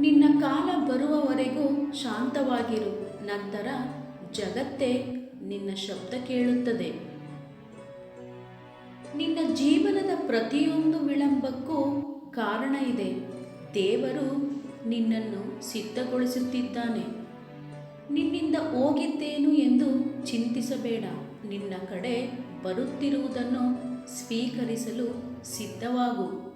ನಿನ್ನ ಕಾಲ ಬರುವವರೆಗೂ ಶಾಂತವಾಗಿರು, ನಂತರ ಜಗತ್ತೇ ನಿನ್ನ ಶಬ್ದ ಕೇಳುತ್ತದೆ. ನಿನ್ನ ಜೀವನದ ಪ್ರತಿಯೊಂದು ವಿಳಂಬಕ್ಕೂ ಕಾರಣ ಇದೆ. ದೇವರು ನಿನ್ನನ್ನು ಸಿದ್ಧಗೊಳಿಸುತ್ತಿದ್ದಾನೆ. ನಿನ್ನಿಂದ ಹೋಗಿದ್ದೇನು ಎಂದು ಚಿಂತಿಸಬೇಡ. ನಿನ್ನ ಕಡೆ ಬರುತ್ತಿರುವುದನ್ನು ಸ್ವೀಕರಿಸಲು ಸಿದ್ಧವಾಗು.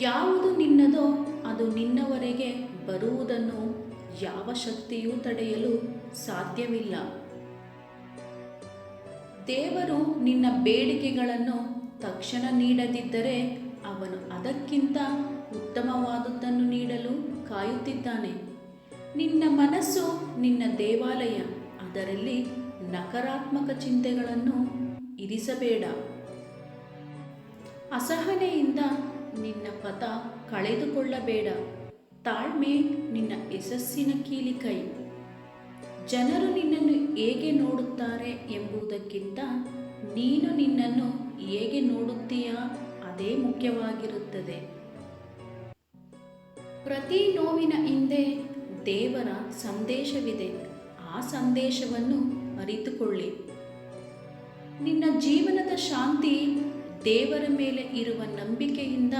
ಯಾವುದು ನಿನ್ನದೋ ಅದು ನಿನ್ನವರೆಗೆ ಬರುವುದನ್ನು ಯಾವ ಶಕ್ತಿಯೂ ತಡೆಯಲು ಸಾಧ್ಯವಿಲ್ಲ. ದೇವರು ನಿನ್ನ ಬೇಡಿಕೆಗಳನ್ನು ತಕ್ಷಣ ನೀಡದಿದ್ದರೆ ಅವನು ಅದಕ್ಕಿಂತ ಉತ್ತಮವಾದದ್ದನ್ನು ನೀಡಲು ಕಾಯುತ್ತಿದ್ದಾನೆ. ನಿನ್ನ ಮನಸ್ಸು ನಿನ್ನ ದೇವಾಲಯ, ಅದರಲ್ಲಿ ನಕಾರಾತ್ಮಕ ಚಿಂತೆಗಳನ್ನು ಇರಿಸಬೇಡ. ಅಸಹನೆಯಿಂದ ನಿನ್ನ ಪಥ ಕಳೆದುಕೊಳ್ಳಬೇಡ. ತಾಳ್ಮೆ ನಿನ್ನ ಯಶಸ್ಸಿನ ಕೀಲಿಕೈ ಜನರು ನಿನ್ನನ್ನು ಹೇಗೆ ನೋಡುತ್ತಾರೆ ಎಂಬುದಕ್ಕಿಂತ ನೀನು ನಿನ್ನನ್ನು ಹೇಗೆ ನೋಡುತ್ತೀಯಾ ಅದೇ ಮುಖ್ಯವಾಗಿರುತ್ತದೆ. ಪ್ರತಿ ನೋವಿನ ಹಿಂದೆ ದೇವರ ಸಂದೇಶವಿದೆ. ಆ ಸಂದೇಶವನ್ನು ಅರಿತುಕೊಳ್ಳಿ. ನಿನ್ನ ಜೀವನದ ಶಾಂತಿ ದೇವರ ಮೇಲೆ ಇರುವ ನಂಬಿಕೆಯಿಂದ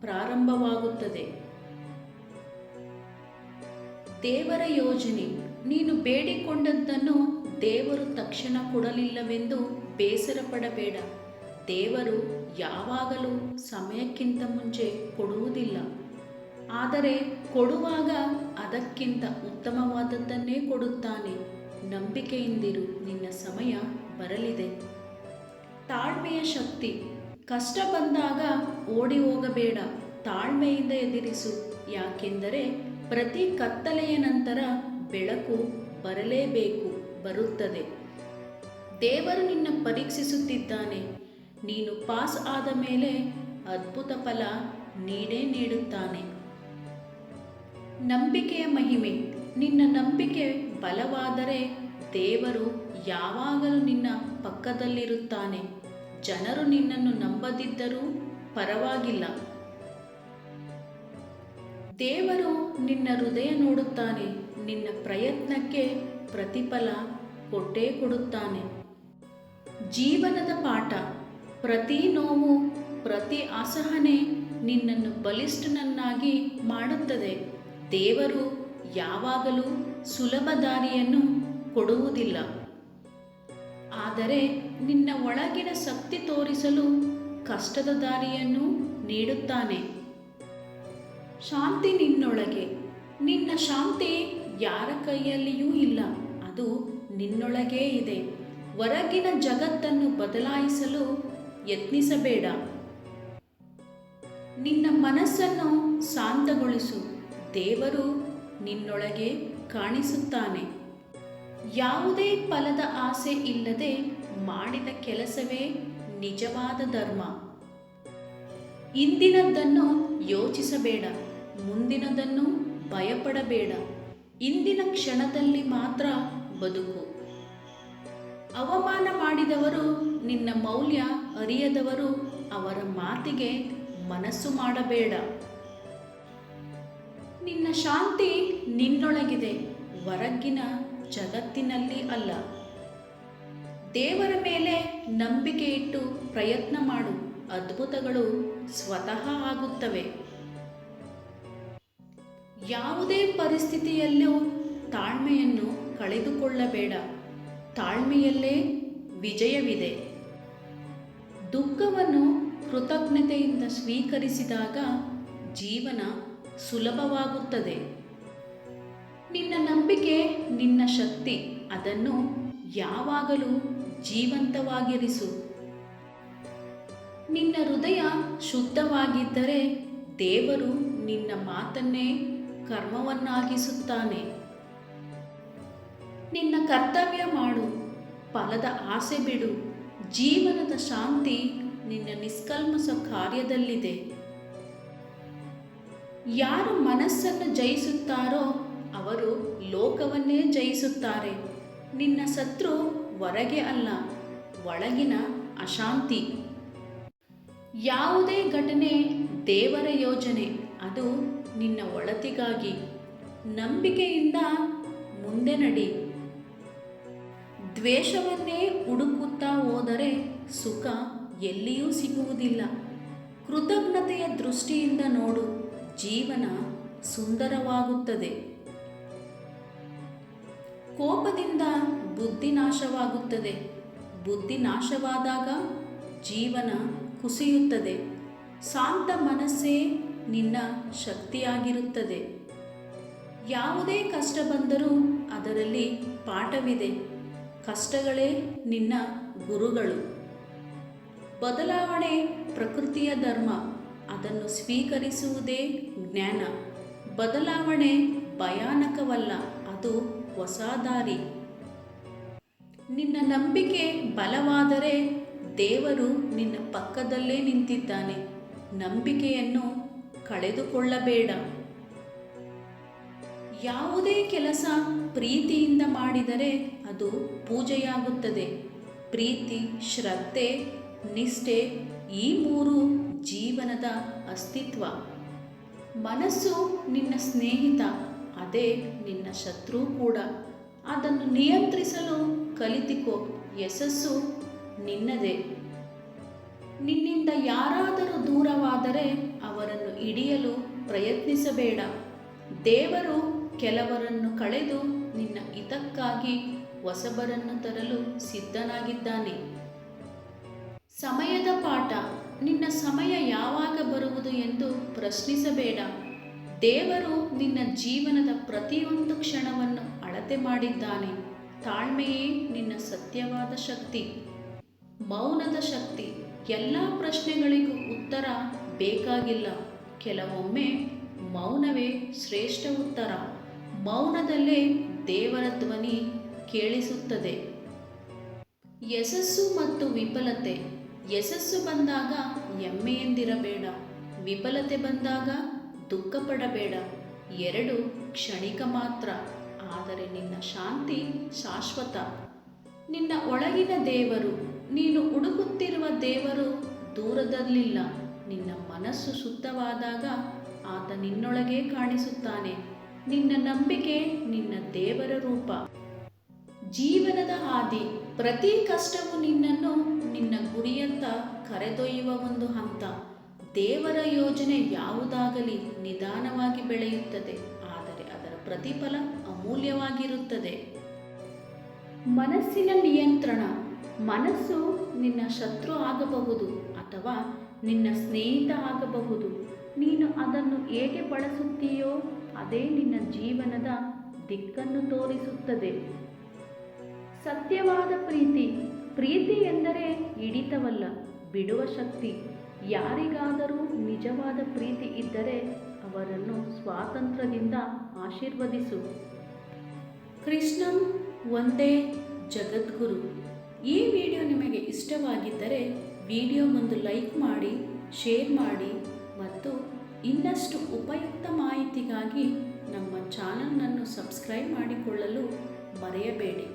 ಪ್ರಾರಂಭವಾಗುತ್ತದೆ. ದೇವರ ಯೋಜನೆ, ನೀನು ಬೇಡಿಕೊಂಡದ್ದನ್ನು ದೇವರು ತಕ್ಷಣ ಕೊಡಲಿಲ್ಲವೆಂದು ಬೇಸರ ಪಡಬೇಡ ದೇವರು ಯಾವಾಗಲೂ ಸಮಯಕ್ಕಿಂತ ಮುಂಚೆ ಕೊಡುವುದಿಲ್ಲ. ಆದರೆ ಕೊಡುವಾಗ ಅದಕ್ಕಿಂತ ಉತ್ತಮವಾದದ್ದನ್ನೇ ಕೊಡುತ್ತಾನೆ. ನಂಬಿಕೆಯಿಂದಿರು ನಿನ್ನ ಸಮಯ ಬರಲಿದೆ. ತಾಳ್ಮೆಯ ಶಕ್ತಿ ಕಷ್ಟ ಬಂದಾಗ ಓಡಿ ಹೋಗಬೇಡ, ತಾಳ್ಮೆಯಿಂದ ಎದುರಿಸು. ಯಾಕೆಂದರೆ ಪ್ರತಿ ಕತ್ತಲೆಯ ನಂತರ ಬೆಳಕು ಬರಲೇಬೇಕು, ಬರುತ್ತದೆ. ದೇವರು ನಿನ್ನ ಪರೀಕ್ಷಿಸುತ್ತಿದ್ದಾನೆ. ನೀನು ಪಾಸ್ ಆದ ಮೇಲೆ ಅದ್ಭುತ ಫಲ ನೀಡೇ ನೀಡುತ್ತಾನೆ. ನಂಬಿಕೆಯ ಮಹಿಮೆ. ನಿನ್ನ ನಂಬಿಕೆ ಬಲವಾದರೆ ದೇವರು ಯಾವಾಗಲೂ ನಿನ್ನ ಪಕ್ಕದಲ್ಲಿರುತ್ತಾನೆ. ಜನರು ನಿನ್ನನ್ನು ನಂಬದಿದ್ದರೂ ಪರವಾಗಿಲ್ಲ. ದೇವರು ನಿನ್ನ ಹೃದಯ ನೋಡುತ್ತಾನೆ, ನಿನ್ನ ಪ್ರಯತ್ನಕ್ಕೆ ಪ್ರತಿಫಲ ಕೊಟ್ಟೇ ಕೊಡುತ್ತಾನೆ. ಜೀವನದ ಪಾಠ, ಪ್ರತಿ ನೋವು, ಪ್ರತಿ ಅಸಹನೆ ನಿನ್ನನ್ನು ಬಲಿಷ್ಠನನ್ನಾಗಿ ಮಾಡುತ್ತದೆ. ದೇವರು ಯಾವಾಗಲೂ ಸುಲಭ ದಾರಿಯನ್ನು ಕೊಡುವುದಿಲ್ಲ. ಆದರೆ ನಿನ್ನ ಒಳಗಿನ ಶಕ್ತಿ ತೋರಿಸಲು ಕಷ್ಟದ ದಾರಿಯನ್ನು ನೀಡುತ್ತಾನೆ. ಶಾಂತಿ ನಿನ್ನೊಳಗೆ. ನಿನ್ನ ಶಾಂತಿ ಯಾರ ಕೈಯಲ್ಲಿಯೂ ಇಲ್ಲ. ಅದು ನಿನ್ನೊಳಗೇ ಇದೆ. ಹೊರಗಿನ ಜಗತ್ತನ್ನು ಬದಲಾಯಿಸಲು ಯತ್ನಿಸಬೇಡ. ನಿನ್ನ ಮನಸ್ಸನ್ನು ಶಾಂತಗೊಳಿಸು. ದೇವರು ನಿನ್ನೊಳಗೆ ಕಾಣಿಸುತ್ತಾನೆ. ಯಾವುದೇ ಫಲದ ಆಸೆ ಇಲ್ಲದೆ ಮಾಡಿದ ಕೆಲಸವೇ ನಿಜವಾದ ಧರ್ಮ. ಇಂದಿನದ್ದನ್ನು ಯೋಚಿಸಬೇಡ, ಮುಂದಿನದನ್ನು ಭಯಪಡಬೇಡ. ಇಂದಿನ ಕ್ಷಣದಲ್ಲಿ ಮಾತ್ರ ಬದುಕು. ಅವಮಾನ ಮಾಡಿದವರು ನಿನ್ನ ಮೌಲ್ಯ ಅರಿಯದವರು ಅವರ ಮಾತಿಗೆ ಮನಸ್ಸು ಮಾಡಬೇಡ. ನಿನ್ನ ಶಾಂತಿ ನಿನ್ನೊಳಗಿದೆ, ಹೊರಗಿನ ಜಗತ್ತಿನಲ್ಲಿ ಅಲ್ಲ. ದೇವರ ಮೇಲೆ ನಂಬಿಕೆ ಇಟ್ಟು ಪ್ರಯತ್ನ ಮಾಡು. ಅದ್ಭುತಗಳು ಸ್ವತಃ ಆಗುತ್ತವೆ. ಯಾವುದೇ ಪರಿಸ್ಥಿತಿಯಲ್ಲೂ ತಾಳ್ಮೆಯನ್ನು ಕಳೆದುಕೊಳ್ಳಬೇಡ. ತಾಳ್ಮೆಯಲ್ಲೇ ವಿಜಯವಿದೆ. ದುಃಖವನ್ನು ಕೃತಜ್ಞತೆಯಿಂದ ಸ್ವೀಕರಿಸಿದಾಗ ಜೀವನ ಸುಲಭವಾಗುತ್ತದೆ. ನಿನ್ನ ನಂಬಿಕೆ, ನಿನ್ನ ಶಕ್ತಿ ಅದನ್ನು ಯಾವಾಗಲೂ ಜೀವಂತವಾಗಿರಿಸು. ನಿನ್ನ ಹೃದಯ ಶುದ್ಧವಾಗಿದ್ದರೆ ದೇವರು ನಿನ್ನ ಮಾತನ್ನೇ ಕರ್ಮವನ್ನಾಗಿಸುತ್ತಾನೆ. ನಿನ್ನ ಕರ್ತವ್ಯ ಮಾಡು, ಫಲದ ಆಸೆ ಬಿಡು, ಜೀವನದ ಶಾಂತಿ ನಿನ್ನ ನಿಷ್ಕಲ್ಮಸ ಕಾರ್ಯದಲ್ಲಿದೆ. ಯಾರು ಮನಸ್ಸನ್ನು ಜಯಿಸುತ್ತಾರೋ ಅವರು ಲೋಕವನ್ನೇ ಜಯಿಸುತ್ತಾರೆ. ನಿನ್ನ ಶತ್ರು ಹೊರಗೆ ಅಲ್ಲ, ಒಳಗಿನ ಅಶಾಂತಿ. ಯಾವುದೇ ಘಟನೆ ದೇವರ ಯೋಜನೆ, ಅದು ನಿನ್ನ ಒಳತಿಗಾಗಿ. ನಂಬಿಕೆಯಿಂದ ಮುಂದೆ ನಡಿ. ದ್ವೇಷವನ್ನೇ ಹುಡುಕುತ್ತಾ ಹೋದರೆ ಸುಖ ಎಲ್ಲಿಯೂ ಸಿಗುವುದಿಲ್ಲ. ಕೃತಜ್ಞತೆಯ ದೃಷ್ಟಿಯಿಂದ ನೋಡು, ಜೀವನ ಸುಂದರವಾಗುತ್ತದೆ. ಕೋಪದಿಂದ ನಾಶವಾಗುತ್ತದೆ. ಬುದ್ಧಿ ನಾಶವಾದಾಗ ಜೀವನ ಕುಸಿಯುತ್ತದೆ. ಶಾಂತ ಮನಸ್ಸೇ ನಿನ್ನ ಶಕ್ತಿಯಾಗಿರುತ್ತದೆ. ಯಾವುದೇ ಕಷ್ಟ ಬಂದರೂ ಅದರಲ್ಲಿ ಪಾಠವಿದೆ. ಕಷ್ಟಗಳೇ ನಿನ್ನ ಗುರುಗಳು. ಬದಲಾವಣೆ ಪ್ರಕೃತಿಯ ಧರ್ಮ. ಅದನ್ನು ಸ್ವೀಕರಿಸುವುದೇ ಜ್ಞಾನ. ಬದಲಾವಣೆ ಭಯಾನಕವಲ್ಲ, ಅದು ಹೊಸ ದಾರಿ ನಿನ್ನ ನಂಬಿಕೆ ಬಲವಾದರೆ ದೇವರು ನಿನ್ನ ಪಕ್ಕದಲ್ಲೇ ನಿಂತಿದ್ದಾನೆ. ನಂಬಿಕೆಯನ್ನು ಕಳೆದುಕೊಳ್ಳಬೇಡ. ಯಾವುದೇ ಕೆಲಸ ಪ್ರೀತಿಯಿಂದ ಮಾಡಿದರೆ ಅದು ಪೂಜೆಯಾಗುತ್ತದೆ. ಪ್ರೀತಿ, ಶ್ರದ್ಧೆ, ನಿಷ್ಠೆ ಈ ಮೂರು ಜೀವನದ ಅಸ್ತಿತ್ವ. ಮನಸ್ಸು ನಿನ್ನ ಸ್ನೇಹಿತ, ಅದೇ ನಿನ್ನ ಶತ್ರು ಕೂಡ. ಅದನ್ನು ನಿಯಂತ್ರಿಸಲು ಕಲಿತಿಕೋ, ಯಶಸ್ಸು ನಿನ್ನದೇ. ನಿನ್ನಿಂದ ಯಾರಾದರೂ ದೂರವಾದರೆ ಅವರನ್ನು ಹಿಡಿಯಲು ಪ್ರಯತ್ನಿಸಬೇಡ. ದೇವರು ಕೆಲವರನ್ನು ಕಳೆದು ನಿನ್ನ ಹಿತಕ್ಕಾಗಿ ಹೊಸಬರನ್ನು ತರಲು ಸಿದ್ಧನಾಗಿದ್ದಾನೆ. ಸಮಯದ ಪಾಠ. ನಿನ್ನ ಸಮಯ ಯಾವಾಗ ಬರುವುದು ಎಂದು ಪ್ರಶ್ನಿಸಬೇಡ. ದೇವರು ನಿನ್ನ ಜೀವನದ ಪ್ರತಿಯೊಂದು ಕ್ಷಣವನ್ನು ಅಳತೆ ಮಾಡಿದ್ದಾನೆ. ತಾಳ್ಮೆಯೇ ನಿನ್ನ ಸತ್ಯವಾದ ಶಕ್ತಿ. ಮೌನದ ಶಕ್ತಿ. ಎಲ್ಲ ಪ್ರಶ್ನೆಗಳಿಗೂ ಉತ್ತರ ಬೇಕಾಗಿಲ್ಲ. ಕೆಲವೊಮ್ಮೆ ಮೌನವೇ ಶ್ರೇಷ್ಠ ಉತ್ತರ. ಮೌನದಲ್ಲೇ ದೇವರ ಧ್ವನಿ ಕೇಳಿಸುತ್ತದೆ. ಯಶಸ್ಸು ಮತ್ತು ವಿಫಲತೆ. ಯಶಸ್ಸು ಬಂದಾಗ ಹೆಮ್ಮೆಯೆಂದಿರಬೇಡ ವಿಫಲತೆ ಬಂದಾಗ ದುಃಖಪಡಬೇಡ. ಎರಡು ಕ್ಷಣಿಕ ಮಾತ್ರ. ಆದರೆ ನಿನ್ನ ಶಾಂತಿ ಶಾಶ್ವತ. ನಿನ್ನ ಒಳಗಿನ ದೇವರು, ನೀನು ಹುಡುಕುತ್ತಿರುವ ದೇವರು ದೂರದಲ್ಲಿಲ್ಲ. ನಿನ್ನ ಮನಸ್ಸು ಶುದ್ಧವಾದಾಗ ಆತ ನಿನ್ನೊಳಗೆ ಕಾಣಿಸುತ್ತಾನೆ. ನಿನ್ನ ನಂಬಿಕೆ ನಿನ್ನ ದೇವರ ರೂಪ. ಜೀವನದ ಹಾದಿ, ಪ್ರತಿ ಕಷ್ಟವು ನಿನ್ನನ್ನು ನಿನ್ನ ಗುರಿಯತ್ತ ಕರೆದೊಯ್ಯುವ ಒಂದು ಹಂತ. ದೇವರ ಯೋಜನೆ ಯಾವುದಾಗಲಿ ನಿಧಾನವಾಗಿ ಬೆಳೆಯುತ್ತದೆ. ಪ್ರತಿಫಲ ಅಮೂಲ್ಯವಾಗಿರುತ್ತದೆ. ಮನಸ್ಸಿನ ನಿಯಂತ್ರಣ. ಮನಸ್ಸು ನಿನ್ನ ಶತ್ರು ಆಗಬಹುದು ಅಥವಾ ನಿನ್ನ ಸ್ನೇಹಿತ ಆಗಬಹುದು. ನೀನು ಅದನ್ನು ಹೇಗೆ ಬಳಸುತ್ತೀಯೋ ಅದೇ ನಿನ್ನ ಜೀವನದ ದಿಕ್ಕನ್ನು ತೋರಿಸುತ್ತದೆ. ಸತ್ಯವಾದ ಪ್ರೀತಿ. ಪ್ರೀತಿ ಎಂದರೆ ಹಿಡಿತವಲ್ಲ, ಬಿಡುವ ಶಕ್ತಿ. ಯಾರಿಗಾದರೂ ನಿಜವಾದ ಪ್ರೀತಿ ಇದ್ದರೆ ಅವರನ್ನು ಸ್ವಾತಂತ್ರ್ಯದಿಂದ ಆಶೀರ್ವದಿಸು. ಕೃಷ್ಣಂ ಒಂದೇ ಜಗದ್ಗುರು. ಈ ವಿಡಿಯೋ ನಿಮಗೆ ಇಷ್ಟವಾಗಿದ್ದರೆ ವಿಡಿಯೋ ಒಂದು ಲೈಕ್ ಮಾಡಿ, ಶೇರ್ ಮಾಡಿ ಮತ್ತು ಇನ್ನಷ್ಟು ಉಪಯುಕ್ತ ಮಾಹಿತಿಗಾಗಿ ನಮ್ಮ ಚಾನಲ್ನನ್ನು ಸಬ್ಸ್ಕ್ರೈಬ್ ಮಾಡಿಕೊಳ್ಳಲು ಮರೆಯಬೇಡಿ.